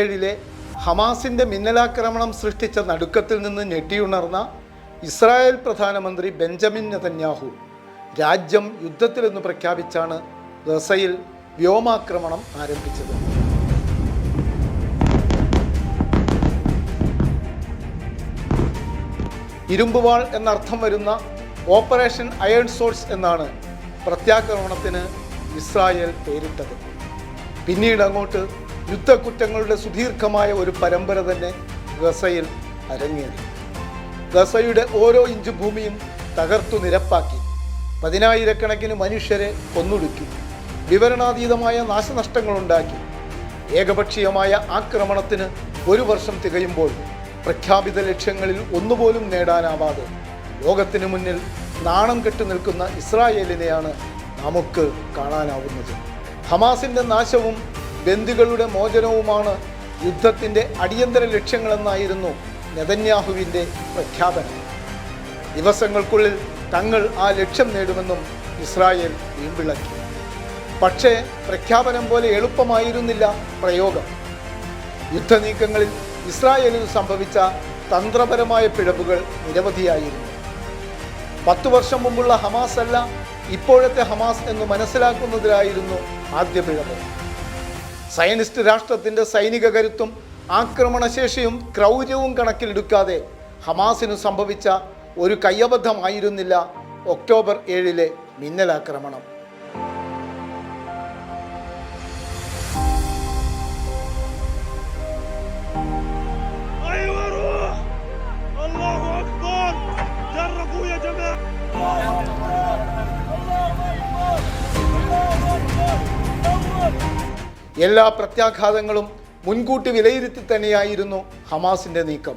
ഏഴിലെ ഹമാസിന്റെ മിന്നലാക്രമണം സൃഷ്ടിച്ച നടുക്കത്തിൽ നിന്ന് ഞെട്ടിയുണർന്ന ഇസ്രായേൽ പ്രധാനമന്ത്രി ബെഞ്ചമിൻ നെതന്യാഹു രാജ്യം യുദ്ധത്തിലെന്ന് പ്രഖ്യാപിച്ചാണ് ഗസയിൽ വ്യോമാക്രമണം ആരംഭിച്ചത്. ഇരുമ്പുവാൾ എന്നർത്ഥം വരുന്ന ഓപ്പറേഷൻ അയൺ സോഴ്സ് എന്നാണ് പ്രത്യാക്രമണത്തിന് ഇസ്രായേൽ പേരിട്ടത്. പിന്നീട് അങ്ങോട്ട് യുദ്ധക്കുറ്റങ്ങളുടെ സുദീർഘമായ ഒരു പരമ്പര തന്നെ ഗസയിൽ അരങ്ങേറി. ഗസയുടെ ഓരോ ഇഞ്ച് ഭൂമിയും തകർത്തു നിരപ്പാക്കി. പതിനായിരക്കണക്കിന് മനുഷ്യരെ കൊന്നൊടുക്കി. വിവരണാതീതമായ നാശനഷ്ടങ്ങളുണ്ടാക്കി. ഏകപക്ഷീയമായ ആക്രമണത്തിന് ഒരു വർഷം തികയുമ്പോൾ പ്രഖ്യാപിത ലക്ഷ്യങ്ങളിൽ ഒന്നുപോലും നേടാനാവാതെ ലോകത്തിന് മുന്നിൽ നാണം കെട്ടു നിൽക്കുന്ന ഇസ്രായേലിനെയാണ് നമുക്ക് കാണാനാവുന്നത്. ഹമാസിന്റെ നാശവും ബന്ദികളുടെ മോചനവുമാണ് യുദ്ധത്തിന്റെ അടിയന്തര ലക്ഷ്യങ്ങളെന്നായിരുന്നു നെതന്യാഹുവിന്റെ പ്രഖ്യാപനം. ദിവസങ്ങൾക്കുള്ളിൽ തങ്ങൾ ആ ലക്ഷ്യം നേടുമെന്നും ഇസ്രായേൽ വീമ്പിളക്കി. പക്ഷേ പ്രഖ്യാപനം പോലെ എളുപ്പമായിരുന്നില്ല പ്രയോഗം. യുദ്ധനീക്കങ്ങളിൽ ഇസ്രായേലിൽ സംഭവിച്ച തന്ത്രപരമായ പിഴവുകൾ നിരവധിയായിരുന്നു. പത്തു വർഷം മുമ്പുള്ള ഹമാസ് അല്ല ഇപ്പോഴത്തെ ഹമാസ് എന്ന് മനസ്സിലാക്കുന്നതിലായിരുന്നു ആദ്യ പിഴവ്. സയനിസ്റ്റ് രാഷ്ട്രത്തിന്റെ സൈനിക കരുത്തും ആക്രമണശേഷിയും ക്രൗര്യവും കണക്കിലെടുക്കാതെ ഹമാസിനു സംഭവിച്ച ഒരു കയ്യബദ്ധമായിരുന്നില്ല ഒക്ടോബർ ഏഴിലെ മിന്നലാക്രമണം. എല്ലാ പ്രത്യാഘാതങ്ങളും മുൻകൂട്ടി വിലയിരുത്തി തന്നെയായിരുന്നു ഹമാസിന്റെ നീക്കം.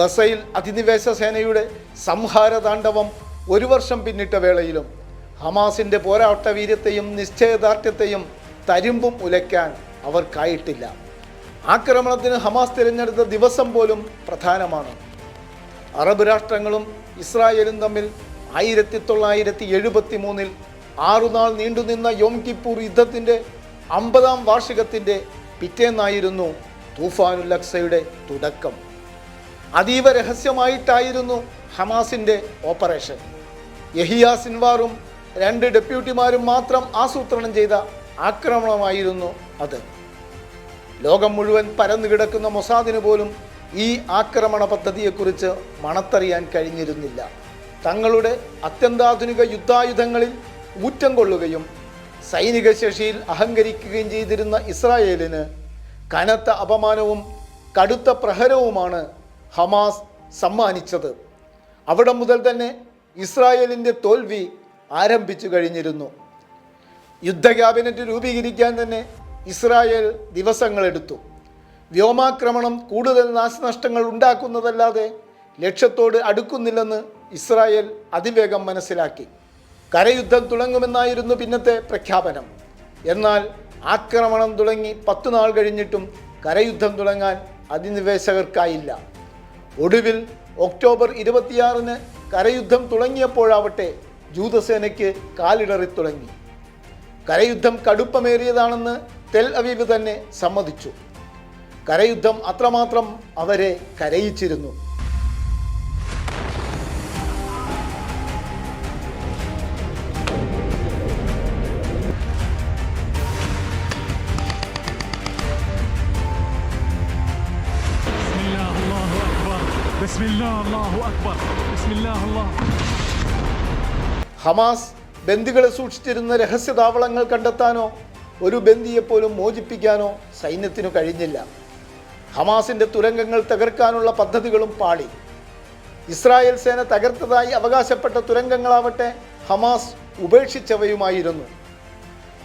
റസയിൽ അധിനിവേശ സേനയുടെ സംഹാര താണ്ഡവം ഒരു വർഷം പിന്നിട്ട വേളയിലും ഹമാസിന്റെ പോരാട്ട വീര്യത്തെയും നിശ്ചയദാർഢ്യത്തെയും തരുമ്പും ഉലയ്ക്കാൻ അവർക്കായിട്ടില്ല. ആക്രമണത്തിന് ഹമാസ് തിരഞ്ഞെടുത്ത ദിവസം പോലും പ്രധാനമാണ്. അറബ് രാഷ്ട്രങ്ങളും ഇസ്രായേലും തമ്മിൽ ആയിരത്തി തൊള്ളായിരത്തി എഴുപത്തി മൂന്നിൽ ആറുനാൾ നീണ്ടുനിന്ന യോം കിപ്പൂർ യുദ്ധത്തിന്റെ അമ്പതാം വാർഷികത്തിന്റെ പിറ്റേന്നായിരുന്നു തൂഫാനുൽ അക്സയുടെ തുടക്കം. അതീവ രഹസ്യമായിട്ടായിരുന്നു ഹമാസിന്റെ ഓപ്പറേഷൻ. യഹിയ സിൻവാറും രണ്ട് ഡെപ്യൂട്ടിമാരും മാത്രം ആസൂത്രണം ചെയ്ത ആക്രമണമായിരുന്നു അത്. ലോകം മുഴുവൻ പരന്നു കിടക്കുന്ന മൊസാദിന് പോലും ഈ ആക്രമണ പദ്ധതിയെക്കുറിച്ച് മണത്തറിയാൻ കഴിഞ്ഞിരുന്നില്ല. തങ്ങളുടെ അത്യന്താധുനിക യുദ്ധായുധങ്ങളിൽ ഊറ്റം കൊള്ളുകയും സൈനിക ശേഷിയിൽ അഹങ്കരിക്കുകയും ചെയ്തിരുന്ന ഇസ്രായേലിന് കനത്ത അപമാനവും കടുത്ത പ്രഹരവുമാണ് ഹമാസ് സമ്മാനിച്ചത്. അവിടെ മുതൽ തന്നെ ഇസ്രായേലിന്റെ തോൽവി ആരംഭിച്ചു കഴിഞ്ഞിരുന്നു. യുദ്ധ ക്യാബിനറ്റ് രൂപീകരിക്കാൻ തന്നെ ഇസ്രായേൽ ദിവസങ്ങളെടുത്തു വ്യോമാക്രമണം കൂടുതൽ നാശനഷ്ടങ്ങൾ ഉണ്ടാക്കുന്നതല്ലാതെ ലക്ഷ്യത്തോട് അടുക്കുന്നില്ലെന്ന് ഇസ്രായേൽ അതിവേഗം മനസ്സിലാക്കി. കരയുദ്ധം തുടങ്ങുമെന്നായിരുന്നു പിന്നത്തെ പ്രഖ്യാപനം. എന്നാൽ ആക്രമണം തുടങ്ങി പത്തു നാൾ കഴിഞ്ഞിട്ടും കരയുദ്ധം തുടങ്ങാൻ അധിനിവേശകർക്കായില്ല. ഒടുവിൽ ഒക്ടോബർ ഇരുപത്തിയാറിന് കരയുദ്ധം തുടങ്ങിയപ്പോഴാവട്ടെ ജൂതസേനയ്ക്ക് കാലിടറി തുടങ്ങി. കരയുദ്ധം കടുപ്പമേറിയതാണെന്ന് തെൽ അവീവ് തന്നെ സമ്മതിച്ചു. കരയുദ്ധം അത്രമാത്രം അവരെ കരയിച്ചിരുന്നു. ഹമാസ് ബന്ദികളെ സൂക്ഷിച്ചിരുന്ന രഹസ്യ താവളങ്ങൾ കണ്ടെത്താനോ ഒരു ബന്ദിയെപ്പോലും മോചിപ്പിക്കാനോ സൈന്യത്തിനു കഴിഞ്ഞില്ല. ഹമാസിന്റെ തുരങ്കങ്ങൾ തകർക്കാനുള്ള പദ്ധതികളും പാളി. ഇസ്രായേൽ സേന തകർത്തതായി അവകാശപ്പെട്ട തുരങ്കങ്ങളാവട്ടെ ഹമാസ് ഉപേക്ഷിച്ചവയുമായിരുന്നു.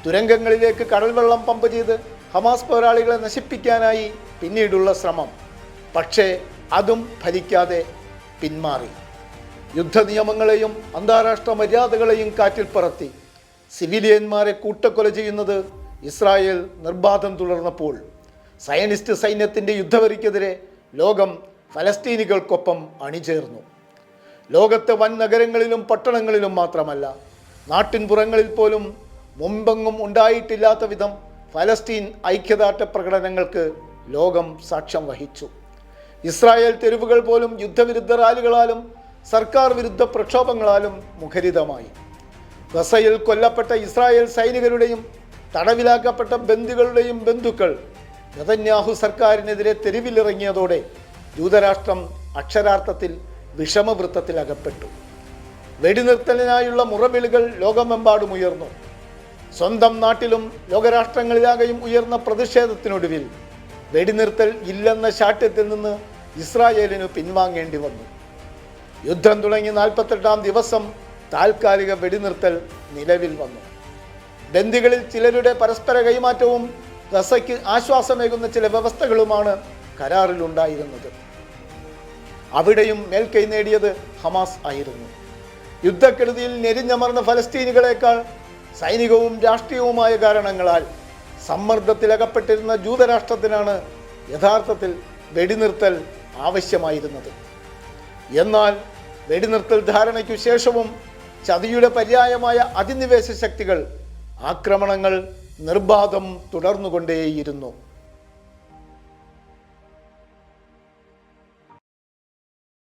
തുരങ്കങ്ങളിലേക്ക് കടൽവെള്ളം പമ്പ് ചെയ്ത് ഹമാസ് പോരാളികളെ നശിപ്പിക്കാനായി പിന്നീടുള്ള ശ്രമം. പക്ഷേ അതും ഫലിക്കാതെ പിന്മാറി. യുദ്ധ നിയമങ്ങളെയും അന്താരാഷ്ട്ര മര്യാദകളെയും കാറ്റിൽ പറത്തി സിവിലിയന്മാരെ കൂട്ടക്കൊല ചെയ്യുന്നത് ഇസ്രായേൽ നിർബാധം തുടർന്നപ്പോൾ സയനിസ്റ്റ് സൈന്യത്തിന്റെ യുദ്ധവരിക്കെതിരെ ലോകം ഫലസ്തീനികൾക്കൊപ്പം അണിചേർന്നു. ലോകത്തെ വൻ നഗരങ്ങളിലും പട്ടണങ്ങളിലും മാത്രമല്ല നാട്ടിൻപുറങ്ങളിൽ പോലും മുമ്പെങ്ങും ഉണ്ടായിട്ടില്ലാത്ത വിധം ഫലസ്തീൻ ഐക്യദാർഢ്യ പ്രകടനങ്ങൾക്ക് ലോകം സാക്ഷ്യം വഹിച്ചു. ഇസ്രായേൽ തെരുവുകൾ പോലും യുദ്ധവിരുദ്ധ റാലികളാലും സർക്കാർ വിരുദ്ധ പ്രക്ഷോഭങ്ങളാലും മുഖരിതമായി. ഗസയിൽ കൊല്ലപ്പെട്ട ഇസ്രായേൽ സൈനികരുടെയും തടവിലാക്കപ്പെട്ട ബന്ധുക്കളുടെയും ബന്ധുക്കൾ നെതന്യാഹു സർക്കാരിനെതിരെ തെരുവിലിറങ്ങിയതോടെ ജൂതരാഷ്ട്രം അക്ഷരാർത്ഥത്തിൽ വിഷമവൃത്തത്തിൽ അകപ്പെട്ടു വെടിനിർത്തലിനായുള്ള മുറവിളികൾ ലോകമെമ്പാടും ഉയർന്നു. സ്വന്തം നാട്ടിലും ലോകരാഷ്ട്രങ്ങളിലാകെയും ഉയർന്ന പ്രതിഷേധത്തിനൊടുവിൽ വെടിനിർത്തൽ ഇല്ലെന്ന ശാഠ്യത്തിൽ നിന്ന് ഇസ്രായേലിന് പിൻവാങ്ങേണ്ടി വന്നു. യുദ്ധം തുടങ്ങി നാൽപ്പത്തെട്ടാം ദിവസം താൽക്കാലിക വെടിനിർത്തൽ നിലവിൽ വന്നു. ബന്ദികളിൽ ചിലരുടെ പരസ്പര കൈമാറ്റവും ഗസയ്ക്ക് ആശ്വാസമേകുന്ന ചില വ്യവസ്ഥകളുമാണ് കരാറിലുണ്ടായിരുന്നത്. അവിടെയും മേൽക്കൈ നേടിയത് ഹമാസ് ആയിരുന്നു. യുദ്ധക്കെടുതിയിൽ ഞെരിഞ്ഞമർന്ന ഫലസ്തീനികളെക്കാൾ സൈനികവും രാഷ്ട്രീയവുമായ കാരണങ്ങളാൽ സമ്മർദ്ദത്തിലകപ്പെട്ടിരുന്ന ജൂതരാഷ്ട്രത്തിനാണ് യഥാർത്ഥത്തിൽ വെടിനിർത്തൽ ആവശ്യമായിരുന്നത്. എന്നാൽ വെടിനിർത്തൽ ധാരണയ്ക്കു ശേഷവും ചതിയുടെ പര്യായമായ അധിനിവേശ ശക്തികൾ ആക്രമണങ്ങൾ നിർബാധം തുടർന്നുകൊണ്ടേയിരുന്നു.